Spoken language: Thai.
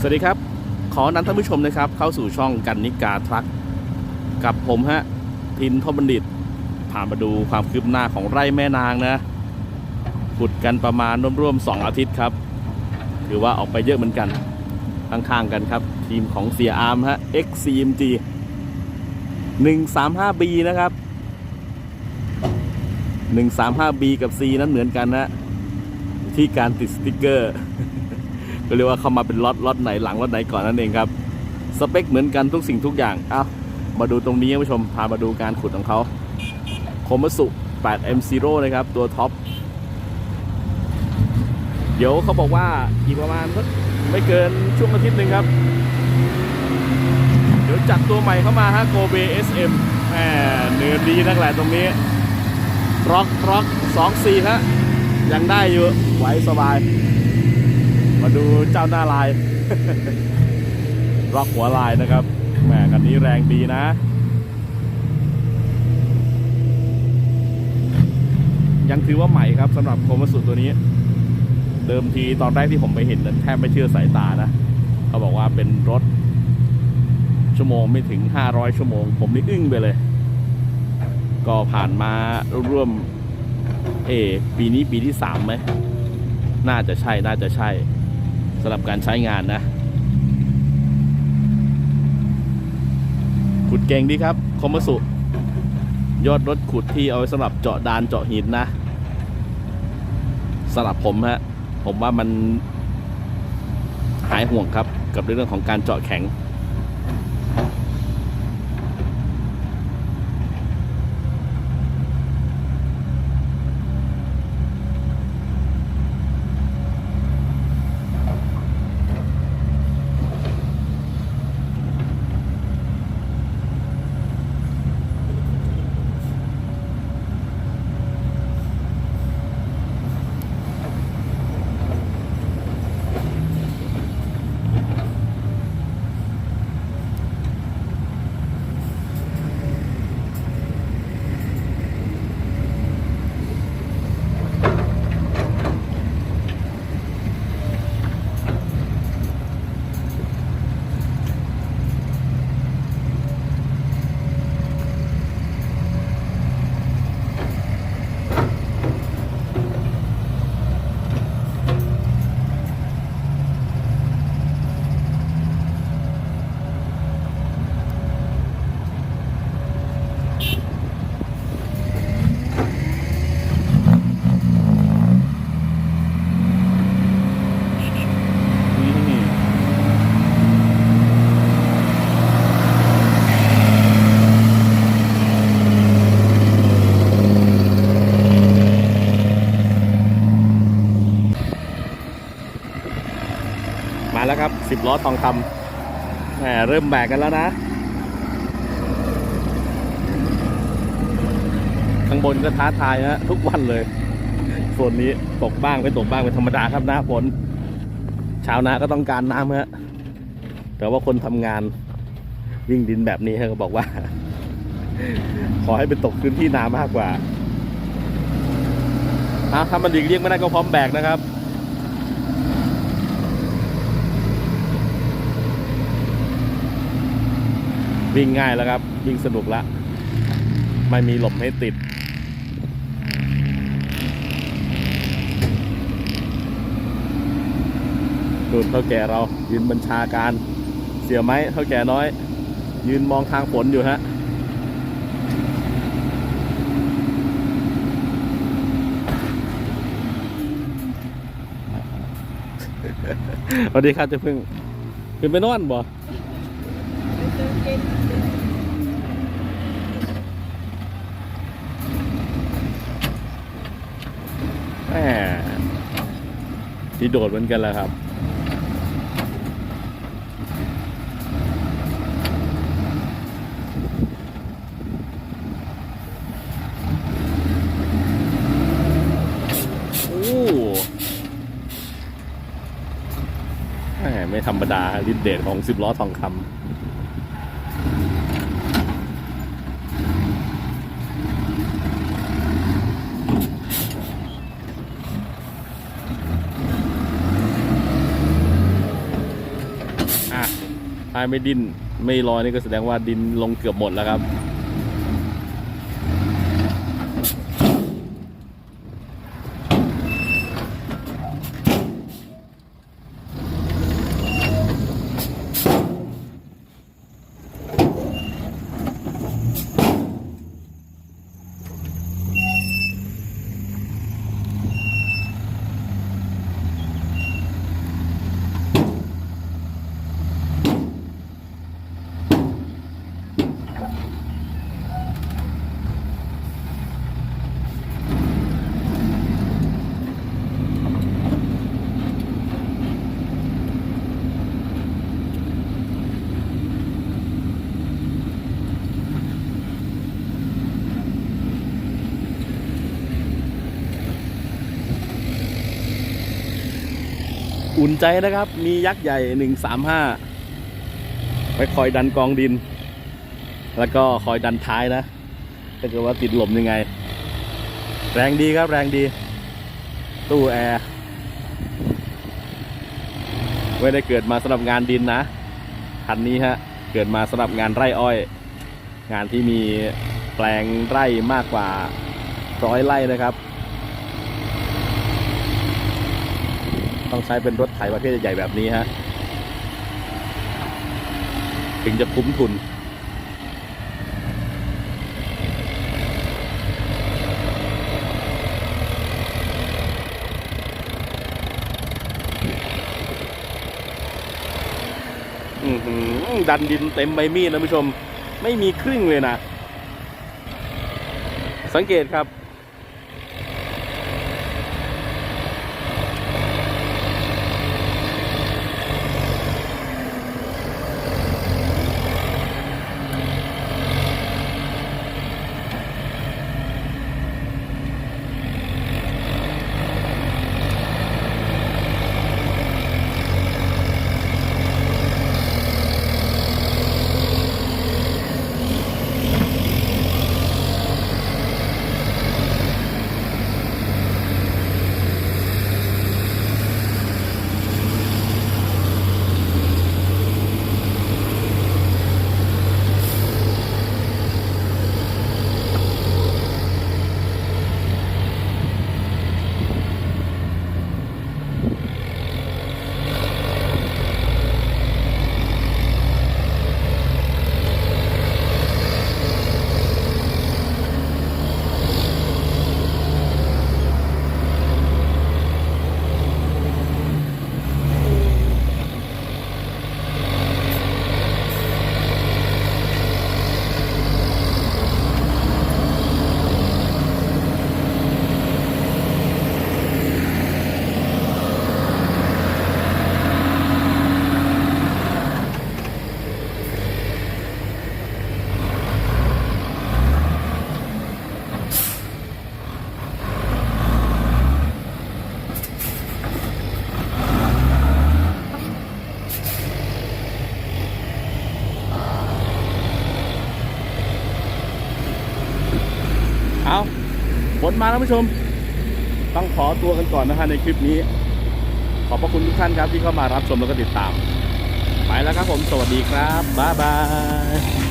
สวัสดีครับ ขอนำท่านผู้ชมนะครับ เข้าสู่ช่องกันนิกาทรัคกับผมฮะทินทบัณฑิต ผ่านมาดูความคืบหน้าของไร่แม่นางนะขุดกันประมาณร่วมๆ2อาทิตย์ครับถือว่าออกไปเยอะเหมือนกันข้างๆกันครับ ทีมของเสียอาร์มฮะ XCMG 135B นะครับ 135B กับ C นั้นเหมือนกันนะ ที่การติดสติกเกอร์ ก็เรียกว่าเข้ามาเป็นล็อตล็อตไหนหลังล็อตไหนก่อนนั่นเองครับ สเปคเหมือนกันทุกสิ่งทุกอย่างเอามาดูตรงนี้ท่านผู้ชมพามาดูการขุดของเขาโคมัสุ 8M0 นะครับ ตัวท็อป เดี๋ยวเขาบอกว่าอีกประมาณไม่เกินช่วงอาทิตย์หนึ่งครับ เดี๋ยวจัดตัวใหม่เข้ามาฮะโกเบ SM แหมเนื้อดีนักแหละตรงนี้ร็อกร็อกสองสี่ฮะยังได้อยู่ไหวสบาย มาดูเจ้าหน้าลายร็อกหัวลายนะครับแหมกันนี้แรงดีนะยังถือว่าใหม่ครับสำหรับโคมาสุตัวนี้ เดิมทีตอนแรกที่ผมไปเห็นแทบไม่เชื่อสายตานะ เขาบอกว่าเป็นรถ ชั่วโมงไม่ถึง 500 ชั่วโมง ผมนี่อึ้งไปเลย ก็ผ่านมาร่วม เออปีนี้ปีที่3ไหม น่าจะใช่น่าจะใช่ สำหรับการใช้งานนะ ขุดเก่งดีครับคอมมสุ ยอดรถขุดที่เอาไว้สำหรับเจาะดานเจาะหินนะสำหรับผมฮะ ผมว่ามันหายห่วงครับกับเรื่องของการเจาะแข็ง นี่ มาแล้วครับสิบล้อทองคำแหมเริ่มแบกกันแล้วนะ ข้างบนก็ท้าทายฮะทุกวันเลย ส่วนนี้ตกบ้างไม่ตกบ้างเป็นธรรมดาครับหน้าฝนชาวนาก็ต้องการน้ำฮะแต่ว่าคนทำงานวิ่งดินแบบนี้ฮะก็บอกว่า ขอให้เป็นตกพื้นที่นามากกว่าอะถ้ามันดีเรียกไม่ได้ก็พร้อมแบกนะครับ วิ่งง่ายแล้วครับ วิ่งสนุกละไม่มีหลบให้ติด ดูเท่าแก่เรายืนบัญชาการ เสียไหมเท่าแก่น้อย ยืนมองทางฝนอยู่ฮะสวัสดีครับเจะพึ่งขึ้นไปนอนบ่ มที่โดดเหมือนกันแหล้วครับโอ้แหมไม่ธรรมดาลิดเดทของสิบล้อทองคำ ท้ายไม่ดิ้นไม่ลอยนี่ก็แสดงว่าดินลงเกือบหมดแล้วครับ อุ่นใจนะครับ มียักษ์ใหญ่หนึ่งสามห้าไปคอยดันกองดิน แล้วก็คอยดันท้ายนะถ้าเกิดว่าติดหลมยังไง แรงดีครับแรงดี ตู้แอร์ไม่ได้เกิดมาสำหรับงานดินนะคันนี้ฮะ เกิดมาสำหรับงานไร่อ้อย งานที่มีแปลงไร่มากกว่าร้อยไร่นะครับ ต้องใช้เป็นรถไถประเภทใหญ่แบบนี้ฮะ ถึงจะคุ้มทุนดันดินเต็มใบมีดนะผู้ชม ไม่มีครึ่งเลยนะ สังเกตครับ ผลมาแล้วผู้ชม ต้องขอตัวกันก่อนนะฮะในคลิปนี้ ขอบพระคุณทุกท่านครับที่เข้ามารับชมแล้วก็ติดตาม ไปแล้วครับผม สวัสดีครับ บ๊ายบาย